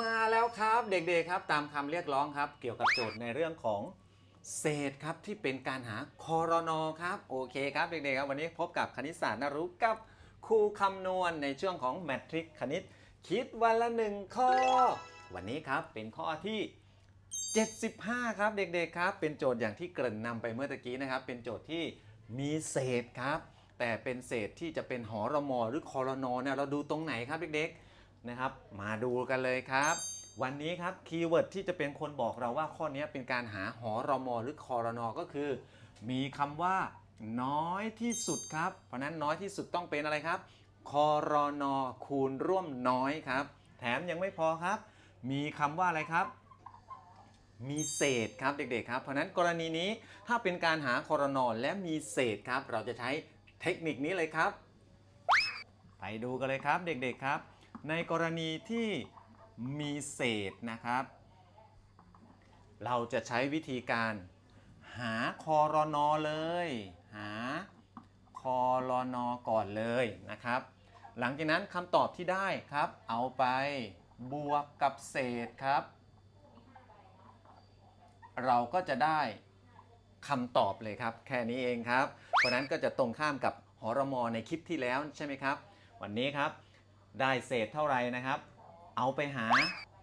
มาแล้วครับเด็กๆครับตามคำเรียกร้องครับ เกี่ยวกับโจทย์ในเรื่องของเศษครับที่เป็นการหาคอรนอครับโอเคครับเด็กๆครับวันนี้พบกับคณิตศาสตร์นรู้กับครูคำนวณในช่วงของแมทริกคณิต คิดวันละหนึ่งข้อ วันนี้ครับเป็นข้อที่ 75 ครับเด็กๆครับ เป็นโจทย์อย่างที่เกริ่นนำไปเมื่อตะกี้นะครับ เป็นโจทย์ที่มีเศษครับ แต่เป็นเศษที่จะเป็นหอรมอหรือคอรนอเนี่ยเราดูตรงไหนครับเด็กๆ นะครับ มาดูกันเลยครับ วันนี้ครับคีย์เวิร์ดที่จะเป็นคนบอกเราว่าข้อนี้เป็นการหาหอรมอหรือคอรนอก็คือ มีคำว่า น้อยที่สุดครับ เพราะนั้นน้อยที่สุดต้องเป็นอะไรครับคอรนอคูณร่วมน้อยครับ แถมยังไม่พอครับ มีคำว่าอะไรครับมีเศษครับเด็กๆครับเพราะนั้นกรณีนี้ถ้าเป็นการหาคอรนอและมีเศษครับ เราจะใช้เทคนิคนี้เลยครับ ไปดูกันเลยครับเด็กๆครับ ในกรณีที่มีเศษนะครับ เราจะใช้วิธีการหาคอรนอเลย หาคอรนอก่อนเลยนะครับ หลังจากนั้นคำตอบที่ได้ครับ เอาไปบวกกับเศษครับ เราก็จะได้คำตอบเลยครับ แค่นี้เองครับ เพราะฉะนั้นก็จะตรงข้ามกับหอรมอในคลิปที่แล้วใช่ไหมครับ วันนี้ครับ ได้เศษเท่าไหร่นะครับ เอาไปหา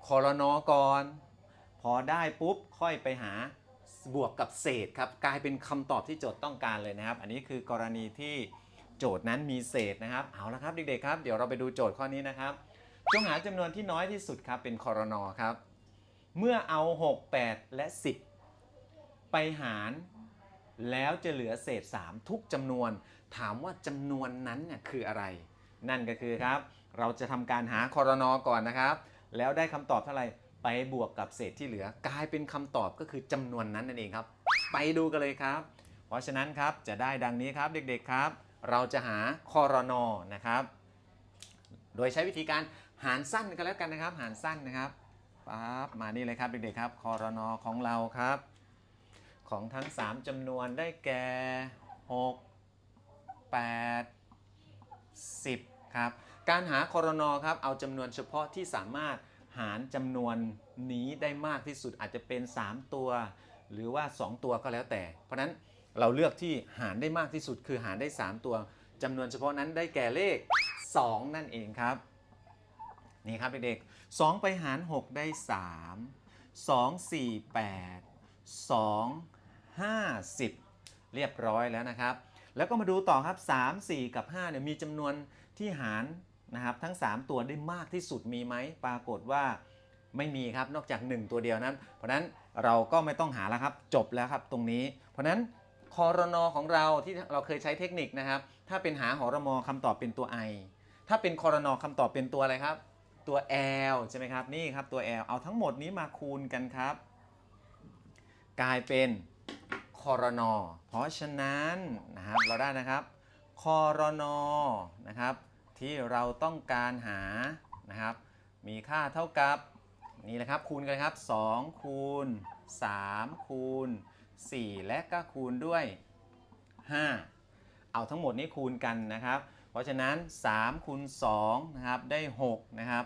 คอรนอก่อน พอได้ปุ๊บค่อยไปหาบวกกับเศษครับกลายเป็นคำตอบที่โจทย์ต้องการเลยนะครับ อันนี้คือกรณีที่โจทย์นั้นมีเศษนะครับ เอาละครับเด็กๆครับ เดี๋ยวเราไปดูโจทย์ข้อนี้นะครับ จงหาจำนวนที่น้อยที่สุดครับเป็นคอรนอครับ เมื่อเอา 6 8 และ 10 ไปหารแล้วจะเหลือเศษ 3 ทุกจำนวน ถามว่าจำนวนนั้นเนี่ยคืออะไร นั่นก็คือครับ เราจะทำการหาคอรนอก่อนนะครับ แล้วได้คำตอบเท่าไหร่ไปบวกกับเศษที่เหลือ กลายเป็นคำตอบก็คือจำนวนนั้นนั่นเองครับ ไปดูกันเลยครับ เพราะฉะนั้นครับจะได้ดังนี้ครับเด็กๆครับ เราจะหาคอรนอนะครับ โดยใช้วิธีการหารสั้นกันแล้วกันนะครับ หารสั้นนะครับปั๊บมานี่เลยครับเด็กๆครับคอรนอของเราครับ ของทั้ง 3จำนวนได้แก่ 6 8 10 ครับ การหาคอรนอครับเอาจำนวนเฉพาะที่สามารถหารจำนวนนี้ได้มากที่สุดอาจจะเป็น 3 ตัว หรือว่า 2 ตัวก็แล้วแต่ เพราะนั้นเราเลือกที่หารได้มากที่สุดคือหารได้ 3 ตัวจำนวนเฉพาะนั้นได้แก่เลข 2 นั่นเองครับนี่ครับเด็กๆ2ไปหาร 6 ได้ 3 2 4 8 2 50 เรียบร้อยแล้วนะครับ แล้วก็มาดูต่อครับ 3 4 กับ5เนี่ยมีจำนวนที่หาร นะครับทั้ง 3 ตัวได้มากที่สุดมีไหมปรากฏว่าไม่มีครับนอกจาก 1 ตัวเดียวนั้น เพราะฉะนั้นเราก็ไม่ต้องหาแล้วครับจบแล้วครับตรงนี้ เพราะฉะนั้นคอรนอของเราที่เราเคยใช้เทคนิคนะครับ ถ้าเป็นหาหอรมอคำตอบเป็นตัว I ถ้าเป็นคอรนอคำตอบเป็นตัวอะไรครับ ตัว L ใช่ไหมครับนี่ครับตัว L เอาทั้งหมดนี้มาคูณกันครับ กลายเป็นคอรนอเพราะฉะนั้นนะครับเราได้นะครับคอรนอนะครับ ที่เราต้องการหานะครับ มีค่าเท่ากับนี่นะครับคูณกันครับ 2 คูณ 3 คูณ 4 และก็คูณด้วย 5 เอาทั้งหมดนี้คูณกันนะครับ เพราะฉะนั้น3คูณ2นะครับได้6นะครับ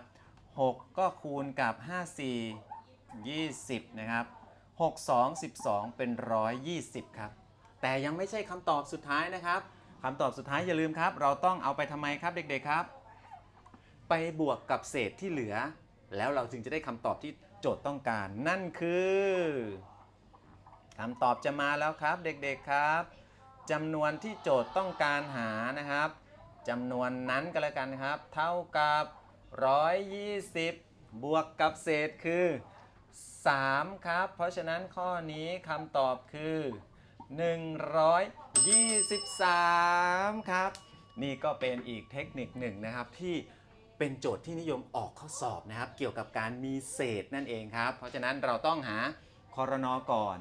6 ก็คูณกับ 5 4 20 นะครับ 6 2 12 เป็น 120 ครับ แต่ยังไม่ใช่คำตอบสุดท้ายนะครับ คำตอบสุดท้ายอย่าลืมครับ เราต้องเอาไปทำไมครับเด็กๆครับ ไปบวกกับเศษที่เหลือ แล้วเราจึงจะได้คำตอบที่โจทย์ต้องการ นั่นคือคำตอบจะมาแล้วครับเด็กๆครับจำนวนที่โจทย์ต้องการหานะครับจำนวนนั้นก็แล้วกันครับ เท่ากับ 120 บวกกับเศษคือ 3 ครับ เพราะฉะนั้นข้อนี้คำตอบคือ 23 ครับ นี่ก็เป็นอีกเทคนิคหนึ่งนะครับที่เป็นโจทย์ที่นิยมออกข้อสอบนะครับ เกี่ยวกับการมีเศษนั่นเองครับ เพราะฉะนั้นเราต้องหาคอรนอก่อน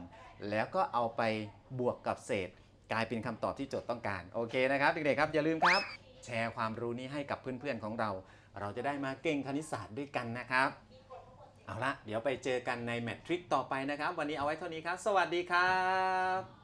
แล้วก็เอาไปบวกกับเศษ กลายเป็นคำตอบที่โจทย์ต้องการ โอเคนะครับเด็กๆครับอย่าลืมครับ แชร์ความรู้นี้ให้กับเพื่อนๆของเรา เราจะได้มาเก่งคณิตศาสตร์ด้วยกันนะครับ เอาละเดี๋ยวไปเจอกันในแมทริกต่อไปนะครับ วันนี้เอาไว้เท่านี้ครับ สวัสดีครับ